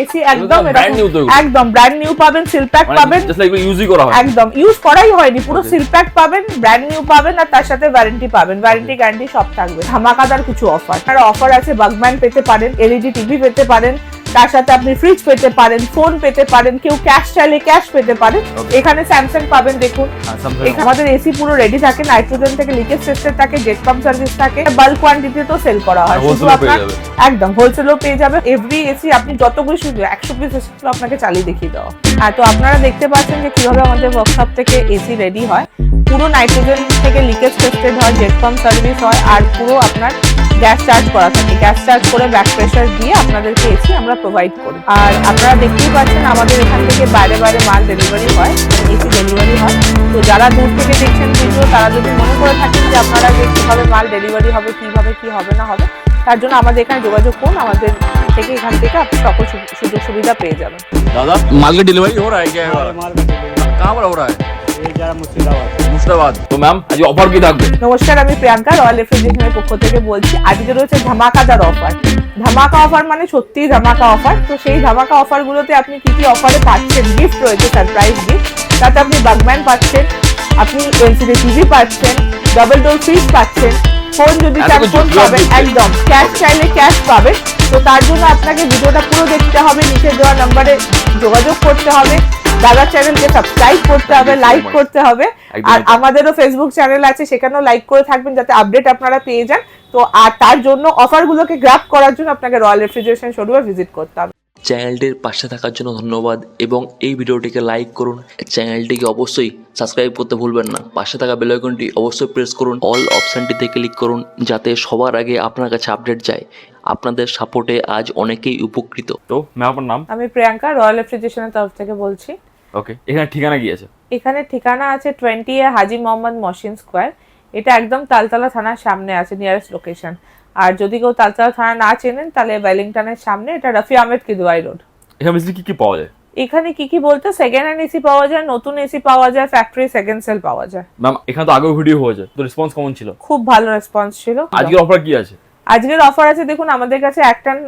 AC একদম। একদম brand new পাবেন সিল প্যাক পাবেন। জাস্ট লাইক ইউজই করা হয়। একদম ইউজ করাই হয়নি পুরো. সিল প্যাক পাবেন ব্র্যান্ড নিউ পাবেন আর তার সাথে ওয়ারেন্টি পাবেন। ওয়ারেন্টি গ্যারান্টি সব থাকবে। ধামাকাদার কিছু অফার আর অফার আছে বাগম্যান পেতে পারেন এলইডি টিভি পেতে পারেন তার সাথে আপনি ফ্রিজ পেতে পারেন ফোন পেতে পারেন কেউ ক্যাশ চাইলে ক্যাশ পেতে পারেন। এখানে স্যামসাং পাবেন দেখুন। হ্যাঁ, আমাদের এসি পুরো রেডি থাকে নাইট্রোজেন থেকে লিকেজ টেস্টের থাকে জেট পাম্প সার্ভিস থাকে বাল্ক কোয়ান্টিটি তো সেল করা হয়। শুধু wholesale-ও পেয়ে আপনার। একদম হোলসেলও পেয়ে যাবে এভরি এসি আপনি যতগুলো শুধু একশো পিস এসিগুলো আপনাকে চালিয়ে দেখিয়ে দেওয়া হ্যাঁ তো আপনারা দেখতে পাচ্ছেন যে কীভাবে আমাদের ওয়ার্কশপ থেকে এসি রেডি হয়। পুরো নাইট্রোজেন থেকে লিকেজ টেস্টেড হয় জেট পাম্প সার্ভিস হয় আর পুরো আপনার গ্যাস চার্জ করা থাকে গ্যাস চার্জ করে ব্যাক প্রেশার দিয়ে আপনাদেরকে এসি আমরা প্রোভাইড করি আর আপনারা দেখতেই পাচ্ছেন আমাদের এখান থেকে বাইরে বাইরে মাল ডেলিভারি হয় এসি ডেলিভারি হয় তো যারা দূর থেকে দেখছেন ভিডিও তারা যদি মনে করে থাকেন যে আপনারা যে কিভাবে মাল ডেলিভারি হবে কিভাবে কি হবে না হবে তার জন্য আমাদের এখানে যোগাযোগ করুন আমাদের থেকে এখান থেকে আপনি সকল সু- সুযোগ সুবিধা পেয়ে যাবেন दादा माल का डिलीवरी हो रहा है क्या हमारे माल का delivery कहाँ पर हो रहा है ये जरा मुर्शिदाबाद মুর্শিদাবাদ। তো ম্যাম আজ অফার কি থাকবে? নমস্কার আমি প্রিয়াঙ্কা রয়্যাল রেফ্রিজারেশনের পক্ষ থেকে বলছি আজকে রয়েছে ধামাকাদার অফার ধামাকা অফার মানে সত্যিই ধামাকা অফার তো সেই ধামাকা অফারগুলোতে আপনি কি কি অফারে পাচ্ছেন? গিফট রয়েছে সারপ্রাইজ গিফট তাতে আপনি বাগম্যান পাচ্ছেন আপনি এলসিডি টিভি পাচ্ছেন ডাবল ডোর ফ্রিজ পাচ্ছেন ফোন যদি চান ফোন পাবেন একদম। ক্যাশ চাইলে ক্যাশ পাবেন তো তার জন্য আপনাকে ভিডিওটা পুরো দেখতে হবে নিচে দেওয়া নাম্বারে যোগাযোগ করতে হবে। দাদার চ্যানেলকে সাবস্ক্রাইব করতে হবে লাইক করতে হবে। আর আমাদেরও ফেসবুক চ্যানেল আছে সেখানেও লাইক করে থাকবেন যাতে আপডেট আপনারা পেয়ে যান। তো আর তার জন্য অফারগুলোকে গ্র্যাব করার জন্য আপনাকে রয়্যাল রেফ্রিজারেশন শোরুমে ভিজিট করতে হবে। চ্যানেলটির পাশে থাকার জন্য ধন্যবাদ এবং এই ভিডিওটিকে লাইক করুন। চ্যানেলটিকে অবশ্যই সাবস্ক্রাইব করতে ভুলবেন না। পাশে থাকা বেল আইকনটি অবশ্যই প্রেস করুন। অল অপশানটিতে ক্লিক করুন যাতে সবার আগে আপনার কাছে আপডেট যায়। আপনাদের সাপোর্টে আজ অনেকেই উপকৃত। তো ম্যাম আপনার নাম? আমি প্রিয়াঙ্কা রয়্যাল রেফ্রিজারেশনের তরফ থেকে বলছি। ওকে এখানে ঠিকানা কি আছে? এখানে ঠিকানা আছে twenty A Haji Mohammad Mohsin square এটা একদম তালতলা থানার সামনে আছে নিয়ারেস্ট লোকেশন আর যদি কেউ তালতলা থানা না চেনেন তাহলে ওয়েলিংটনের সামনে এটা রফি আহমেদ কিদুয়াই রোড। এখানে কি কি পাওয়া যায়? এখানে কি কি বলতে সেকেন্ড হ্যান্ড এসি পাওয়া যায় নতুন এসি পাওয়া যায় ফ্যাক্টরি সেকেন্ড সেল পাওয়া যায়। ম্যাম এখানে তো আগেও ভিডিও হয়েছে তো রেসপন্স কেমন ছিল? খুব ভালো রেসপন্স ছিল। আজকের অফার কি আছে? আজকের অফার আছে দেখুন আমাদের কাছে এক টান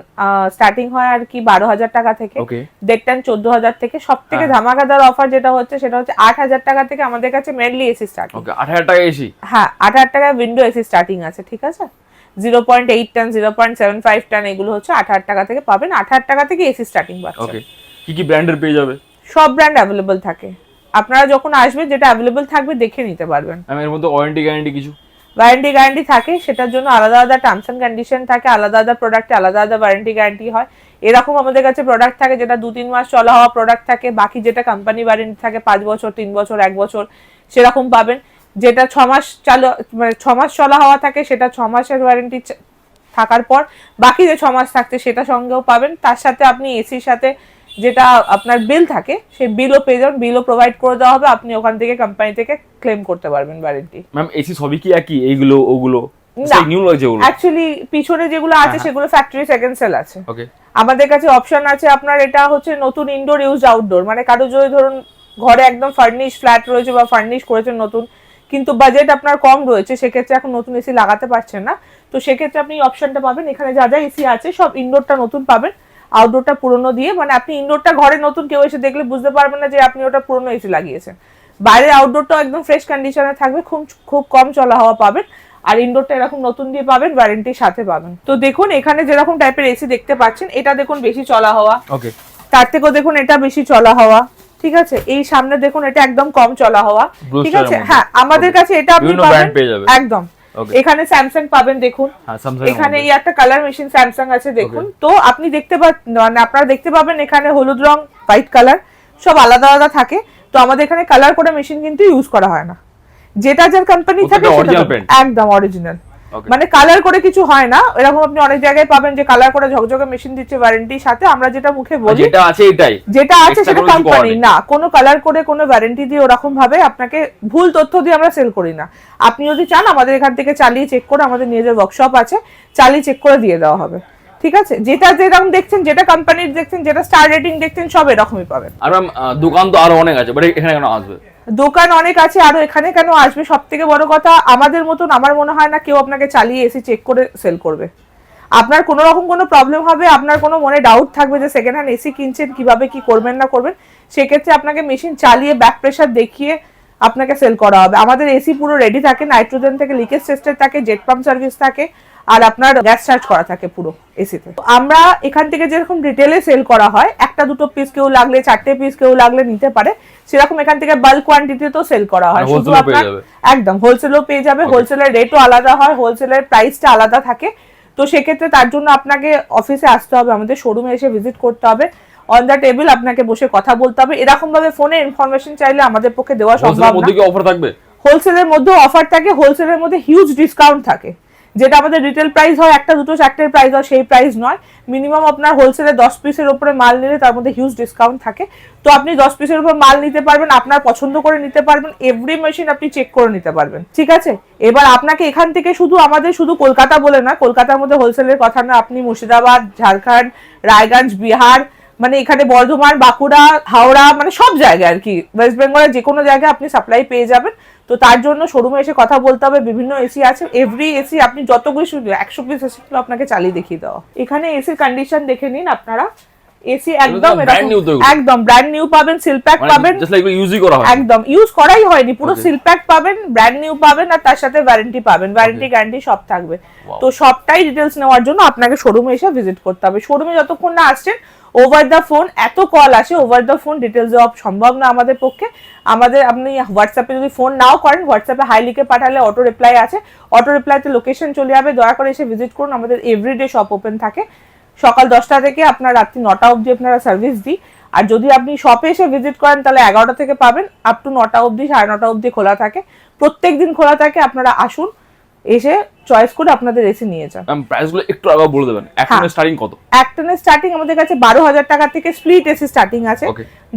স্টার্টিং হয় আর কি বারো হাজার টাকা থেকে দেড় টান চোদ্দ হাজার থেকে। সব থেকে হ্যাঁ। ধামাকাদার অফার যেটা হচ্ছে সেটা হচ্ছে আট হাজার টাকা থেকে আমাদের কাছে মেনলি এসি স্টার্টিং আট হাজার টাকা এসি হ্যাঁ আট হাজার টাকা উইন্ডো এসি স্টার্টিং আছে ঠিক আছে? Zero point eight ton zero point seven five ton এগুলো হচ্ছে আট হাজার টাকা থেকে পাবেন। আট হাজার টাকা থেকে এসি স্টার্টিং পাচ্ছেন। ওকে কি কি ব্র্যান্ডের পেয়ে যাবে? সব ব্র্যান্ড অ্যাভেলেবল থাকে। আপনারা যখন আসবেন যেটা অ্যাভেলেবল থাকবে দেখে নিতে পারবেন। এর মধ্যে ওয়ারেন্টি গ্যারান্টি কিছু? ওয়ারেন্টি গ্যারান্টি থাকে সেটার জন্য আলাদা আলাদা টার্মস অ্যান্ড কন্ডিশন থাকে আলাদা আলাদা প্রোডাক্টে আলাদা আলাদা ওয়ারেন্টি গ্যারান্টি হয়। এরকম আমাদের কাছে প্রোডাক্ট থাকে যেটা দু তিন মাস চলা হওয়া প্রোডাক্ট থাকে বাকি যেটা কোম্পানি ওয়ারেন্টি থাকে পাঁচ বছর তিন বছর এক বছর সেরকম পাবেন। যেটা ছ মাস চালু মানে ছ মাস চলা হওয়া থাকে সেটা ছ মাসের ওয়ারেন্টি থাকার পর বাকি যে ছ মাস থাকছে সেটা সঙ্গেও পাবেন। তার সাথে আপনি এসির সাথে যেটা আপনার বিল থাকে সেই বিলও পেয়ে যাবেন বিলও প্রোভাইড করে দেওয়া হবে। আপনি ওখান থেকে কোম্পানি থেকে ক্লেম করতে পারবেন ওয়ারেন্টি ম্যাম এসি সবই কি একই? এইগুলো ওগুলো? অ্যাকচুয়ালি পিছনে যেগুলো আছে হ্যাঁ, সেগুলো ফ্যাক্টরি সেকেন্ড সেল আছে। আমাদের কাছে অপশন আছে আপনার এটা হচ্ছে নতুন ইনডোর ইউজ আউটডোর মানে কারও যদি ধরুন ঘরে একদম ফার্নিশ ফ্ল্যাট রয়েছে বা ফার্নিশ করেছেন নতুন কিন্তু বাজেট আপনার কম রয়েছে সেক্ষেত্রে এখন নতুন এসি লাগাতে পারছেন না। তো সেক্ষেত্রে আপনি অপশনটা পাবেন এখানে যা যা এসি আছে সব ইনডোরটা নতুন পাবেন আউটডোরটা পুরনো দিয়ে। মানে আপনি ইনডোরটা ঘরে নতুন কেউ এসে দেখলে বুঝতে পারবেন না যে আপনি ওটা পুরনো এসি লাগিয়েছেন। বাইরে আউটডোরটাও একদম ফ্রেশ কন্ডিশনে থাকবে খুব খুব কম চলা হওয়া পাবেন। আর ইনডোরটা এরকম নতুন দিয়ে পাবেন ওয়ারেন্টির সাথে পাবেন। তো দেখুন এখানে যেরকম টাইপের এসি দেখতে পাচ্ছেন এটা দেখুন বেশি চলা হওয়া। তার থেকেও দেখুন এটা বেশি চলা হওয়া। ঠিক আছে? এই সামনে দেখুন এটা একদম কম চলা হওয়া। ঠিক আছে? হ্যাঁ আমাদের কাছে এটা আপনি পাবেন। একদম। এখানে স্যামসাং পাবেন দেখুন। হ্যাঁ এখানে এই একটা কালার মেশিন স্যামসাং আছে দেখুন। তো আপনি দেখতে পাচ্ছেন মানে আপনারা দেখতে পাবেন এখানে হলুদ রং হোয়াইট কালার সব আলাদা আলাদা থাকে। তো আমাদের এখানে কালার করে মেশিন কিন্তু ইউজ করা হয় না। যেটা যার কোম্পানি থাকে পাবেন। একদম অরিজিনাল. মানে কালার করে কিছু হয় না। এরকম আপনি অনেক জায়গায় পাবেন যে কালার করে ঝকঝকে মেশিন দিচ্ছে ওয়ারেন্টির সাথে। আমরা যেটা মুখে বলি যেটা আছে এটাই। যেটা আছে সেটা কোম্পানি না। কোনো কালার করে কোনো ওয়ারেন্টি দিয়ে ওরকম ভাবে আপনাকে ভুল তথ্য দিয়ে আমরা সেল করি না। আপনি যদি চান আমাদের এখান থেকে চালিয়ে চেক করে আমাদের নিজেদের ওয়ার্কশপ আছে। চালিয়ে চেক করে দিয়ে দেওয়া হবে। ঠিক আছে? যেটা যেরকম দেখছেন যেটা কোম্পানির দেখছেন যেটা স্টার রেটিং দেখছেন সব এরকমই পাবেন। আর ম্যাম দোকান তো আরও অনেক আছে বাট এখানে কেন আসবে? দোকান অনেক আছে আরও এখানে কেন আসবে? সব থেকে বড় কথা আমাদের মতন আমার মনে হয় না কেউ আপনাকে চালিয়ে এসে চেক করে সেল করবে। আপনার কোনো রকম কোনো প্রবলেম হবে আপনার কোনো মনে ডাউট থাকবে যে সেকেন্ড হ্যান্ড এসি কিনছেন কীভাবে কি করবেন না করবেন সেক্ষেত্রে আপনাকে মেশিন চালিয়ে ব্যাক প্রেশার দেখিয়ে আপনাকে সেল করা হবে। আমাদের এসি পুরো রেডি থাকে নাইট্রোজেন থেকে লিকেজ টেস্টের থাকে জেট পাম্প সার্ভিস থাকে আর আপনার গ্যাস চার্জ করা থাকে পুরো এসিতে। আমরা এখান থেকে যেরকম রিটেলে সেল করা হয় একটা দুটো পিস কেউ লাগলে চারটে পিস কেউ লাগলে নিতে পারে সেরকম এখান থেকে বাল্ক কোয়ান্টিটিতেও সেল করা হয়। মানে শুধু আপনার। একদম হোলসেলও পেয়ে যাবে হোলসেলের রেটও আলাদা হয় হোলসেলের প্রাইসটা আলাদা থাকে। তো সেক্ষেত্রে তার জন্য আপনাকে অফিসে আসতে হবে আমাদের শোরুমে এসে ভিজিট করতে হবে। অন দ্য টেবিল আপনাকে বসে কথা বলতে হবে। এরকম ভাবে ফোনে ইনফরমেশন চাইলে আমাদের পক্ষে দেওয়া সম্ভব না। হোলসেলের মধ্যে অফার থাকে হোলসেলের মধ্যে হিউজ ডিসকাউন্ট থাকে। যেটা আমাদের রিটেল প্রাইস হয়, একটা দুটো চারটের প্রাইস হয়, সেই প্রাইস নয়। মিনিমাম আপনার হোলসেলে দশ পিসের উপরে মাল নিলে তার মধ্যে হিউজ ডিসকাউন্ট থাকে। তো আপনি দশ পিসের উপর মাল নিতে পারবেন, আপনার পছন্দ করে নিতে পারবেন এভরি মেশিন আপনি চেক করে নিতে পারবেন। ঠিক আছে? এবার আপনাকে এখান থেকে শুধু আমাদের শুধু কলকাতা বলে না, কলকাতার মধ্যে হোলসেলের কথা না, আপনি মুর্শিদাবাদ, ঝাড়খণ্ড, রায়গঞ্জ, বিহার মানে এখানে বর্ধমান বাঁকুড়া হাওড়া মানে সব জায়গায় আর কি। ওয়েস্ট বেঙ্গলের যে কোনো জায়গায় আপনি সাপ্লাই পেয়ে যাবেন। তো তার জন্য শোরুমে এসে কথা বলতে হবে বিভিন্ন এসি আছে। এভরি এসি আপনি যতগুলো একশো পিস এসি আপনাকে চালিয়ে দেখিয়ে দেওয়া। এখানে এসির কন্ডিশন দেখে নিন আপনারা। এসি একদম। একদম ব্র্যান্ড নিউ পাবেন সিল প্যাক মানে পাবেন। ইউজই করা হয় একদম ইউজ করাই হয়নি পুরো. সিল প্যাক পাবেন ব্র্যান্ড নিউ পাবেন আর তার সাথে ওয়ারেন্টি পাবেন। ওয়ারেন্টি গ্যারান্টি সব থাকবে। তো সবটাই ডিটেলস নেওয়ার জন্য আপনাকে শোরুমে এসে ভিজিট করতে হবে। শোরুমে যতক্ষণ না আসছেন ওভার দ্য ফোন এত কল আসে ওভার দ্য ফোন ডিটেলস দেওয়া সম্ভব না আমাদের পক্ষে। আমাদের, আপনি হোয়াটসঅ্যাপে যদি ফোন নাও করেন হোয়াটসঅ্যাপে হাই লিখে পাঠালে অটো রিপ্লাই আছে। অটো রিপ্লাইতে লোকেশন চলে যাবে, দয়া করে এসে ভিজিট করুন, আমাদের এভরিডে শপ ওপেন থাকে। সকাল দশটা থেকে আপনার রাত্রি নটা অবধি আপনারা সার্ভিস দিই। আর যদি আপনি শপে এসে ভিজিট করেন, তাহলে এগারোটা থেকে পাবেন। আপ টু নটা অবধি, সাড়ে নটা অবধি খোলা থাকে। প্রত্যেক দিন খোলা থাকে, আপনারা আসুন। এসে চয়েস করে আপনাদের এসে নিয়ে যান। ম্যাম প্রাইসগুলো একটু আগে বলে দেবেন। হ্যাঁ। স্টার্টিং কত? একটনের স্টার্টিং আমাদের কাছে বারো হাজার টাকা থেকে স্প্লিট এসি স্টার্টিং আছে.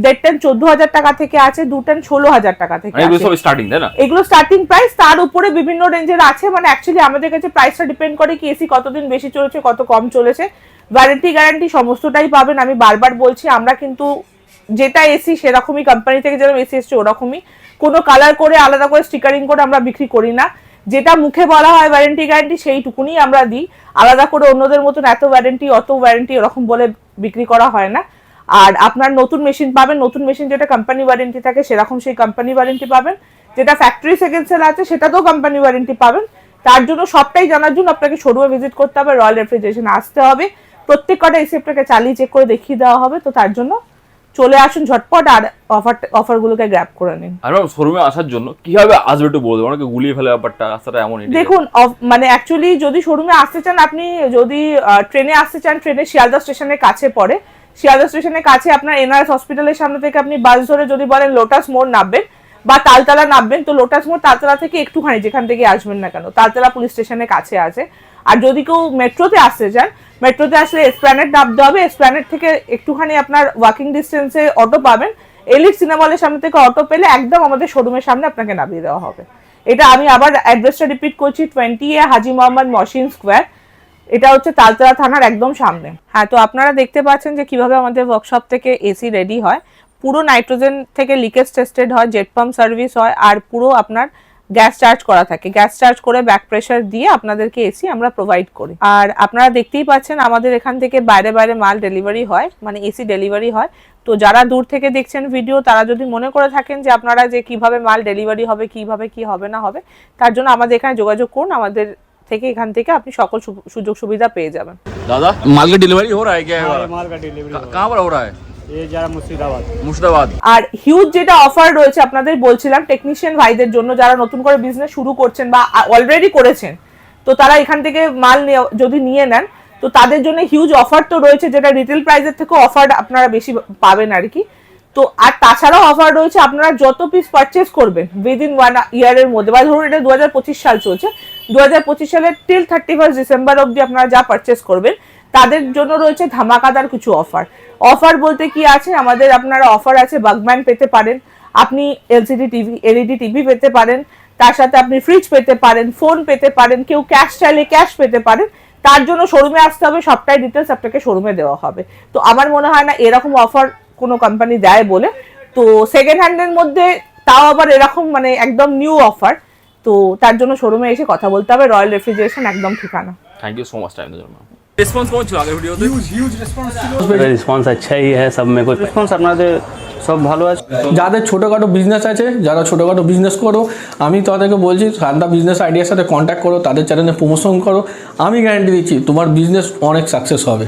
দেড় টেন চোদ্দ হাজার টাকা থেকে আছে দু টেন ষোলো হাজার টাকা থেকে মানে এগুলো সব স্টার্টিং তাই না? এগুলো স্টার্টিং প্রাইস তার উপরে বিভিন্ন রেঞ্জের আছে। মানে অ্যাকচুয়ালি আমাদের কাছে প্রাইসটা ডিপেন্ড করে কি এসি কতদিন বেশি চলেছে কত কম চলেছে। ওয়ারেন্টি গ্যারান্টি সমস্তটাই পাবেন। আমি বারবার বলছি আমরা কিন্তু যেটা এসি সেরকমই কোম্পানি থেকে যেরকম এসি এসছে ওরকমই। কোনো কালার করে আলাদা করে স্টিকারিং করে আমরা বিক্রি করি না। যেটা মুখে বলা হয় ওয়ারেন্টি গ্যারান্টি সেইটুকুনি আমরা দিই। আলাদা করে অন্যদের মতন এত ওয়ারেন্টি অত ওয়ারেন্টি এরকম বলে বিক্রি করা হয় না। আর আপনার নতুন মেশিন পাবেন, নতুন মেশিন যেটা কোম্পানি ওয়ারেন্টি থাকে, সেরকম সেই কোম্পানি ওয়ারেন্টি পাবেন। যেটা ফ্যাক্টরি সেকেন্ড সেল আছে, সেটাতেও কোম্পানি ওয়ারেন্টি পাবেন। তার জন্য সবটাই জানার জন্য আপনাকে শোরুমে ভিজিট করতে হবে রয়্যাল রেফ্রিজারেশন আসতে হবে। প্রত্যেক কটা এসি আপনাকে চালিয়ে চেক করে দেখিয়ে দেওয়া হবে, তো তার জন্য চলে আসুন ঝটপট আর অফার গুলোকে গ্র্যাব করে নিন। আর ম্যাম শোরুমে আসার জন্য কীভাবে আসবে একটু বলবে অনেকে গুলিয়ে ফেলে ব্যাপারটা রাস্তাটা এমন দেখুন মানে অ্যাকচুয়ালি যদি শোরুমে আসতে চান আপনি যদি ট্রেনে আসতে চান ট্রেনে শিয়ালদা স্টেশনের কাছে পড়ে। শিয়ালদা স্টেশনের কাছে আপনার এনআরএস হসপিটালের সামনে থেকে আপনি বাস ধরে যদি বলেন লোটাস মোড় নামবেন বা তালতলা নামবেন, তো লোটাস মোড় তালতলা থেকে একটুখানি যেখান থেকে আসবেন না কেন, তালতলা পুলিশ স্টেশনের কাছে আছে। আর যদি কেউ মেট্রোতে আসতে চান, মেট্রোতে আসলে এসপ্ল্যানেট নামতে হবে এসপ্ল্যানেট থেকে একটুখানি আপনার ওয়াকিং ডিস্টেন্সে অটো পাবেন। এলিট সিনেমা হলের সামনে থেকে অটো পেলে একদম আমাদের শোরুমের সামনে আপনাকে নামিয়ে দেওয়া হবে। এটা আমি আবার অ্যাড্রেসটা রিপিট করছি twenty A Haji Mohammad Mohsin square এটা হচ্ছে তালতলা থানার একদম সামনে। হ্যাঁ তো আপনারা দেখতে পাচ্ছেন যে কীভাবে আমাদের ওয়ার্কশপ থেকে এসি রেডি হয়। পুরো নাইট্রোজেন থেকে লিকেজ টেস্টেড হয় জেট পাম্প সার্ভিস হয় আর পুরো আপনার গ্যাস চার্জ করা থাকে। গ্যাস চার্জ করে ব্যাক প্রেশার দিয়ে আপনাদেরকে এসি আমরা প্রোভাইড করি। আর আপনারা দেখতেই পাচ্ছেন আমাদের এখান থেকে বাইরে বাইরে মাল ডেলিভারি হয় মানে এসি ডেলিভারি হয়। তো যারা দূর থেকে দেখছেন ভিডিও তারা যদি মনে করে থাকেন যে আপনারা যে কীভাবে মাল ডেলিভারি হবে কীভাবে কি হবে না হবে তার জন্য আমাদের এখানে যোগাযোগ করুন। আমাদের থেকে এখান থেকে আপনি সকল সুযোগ সুবিধা পেয়ে যাবেন। দাদা মাল ডেলিভারি হো রা হ্যাঁ মাল ডেলিভারি পর হো আর হিউজ যেটা অফার রয়েছে আপনাদের বলছিলাম টেকনিশিয়ান ভাইদের জন্য যারা নতুন করে বিজনেস শুরু করছেন বা অলরেডি করেছেন তো তারা এখান থেকে মাল যদি নিয়ে নেন তো তাদের জন্য হিউজ অফার তো রয়েছে যেটা রিটেল প্রাইসের থেকে অফার আপনারা বেশি পাবেন আর কি। তো আর তাছাড়াও অফার রয়েছে আপনারা যত পিস পারচেস করবেন উইদিন ওয়ান ইয়ারের মধ্যে বা ধরুন এটা দু হাজার পঁচিশ সাল চলছে দু হাজার পঁচিশ সালের টিল থার্টি ফার্স্ট ডিসেম্বর অবধি আপনারা যা পারচেস করবেন তাদের জন্য রয়েছে ধামাকাদার কিছু অফার অফার বলতে কি আছে? আমাদের আপনারা অফার আছে, বাগম্যান পেতে পারেন। আপনি এলসিডি টিভি এলইডি টিভি পেতে পারেন। তার সাথে আপনি ফ্রিজ পেতে পারেন ফোন পেতে পারেন, কেউ ক্যাশ চাইলে ক্যাশ পেতে পারেন। তার জন্য শোরুমে আসতে হবে, সবটাই ডিটেলস আপনাকে শোরুমে দেওয়া হবে। তো আমার মনে হয় না এরকম অফার কোনো কোম্পানি দেয় বলে। তো সেকেন্ড হ্যান্ডের মধ্যে তাও আবার এরকম মানে একদম নিউ অফার তো তার জন্য শোরুমে এসে কথা বলতে হবে। রয়্যাল রেফ্রিজারেশন একদম ঠিকানা। Thank you so much time জন্য রেসপন্স হ্যাঁ সব সব ভালো আছে যাদের বিজনেস আছে যারা বিজনেস করো আমি তাদেরকে বলছি সান্দা বিজনেস আইডিয়ার সাথে কন্ট্যাক্ট করো তাদের চ্যানেলে প্রমোশন করো। আমি গ্যারান্টি দিচ্ছি তোমার বিজনেস অনেক সাকসেস হবে।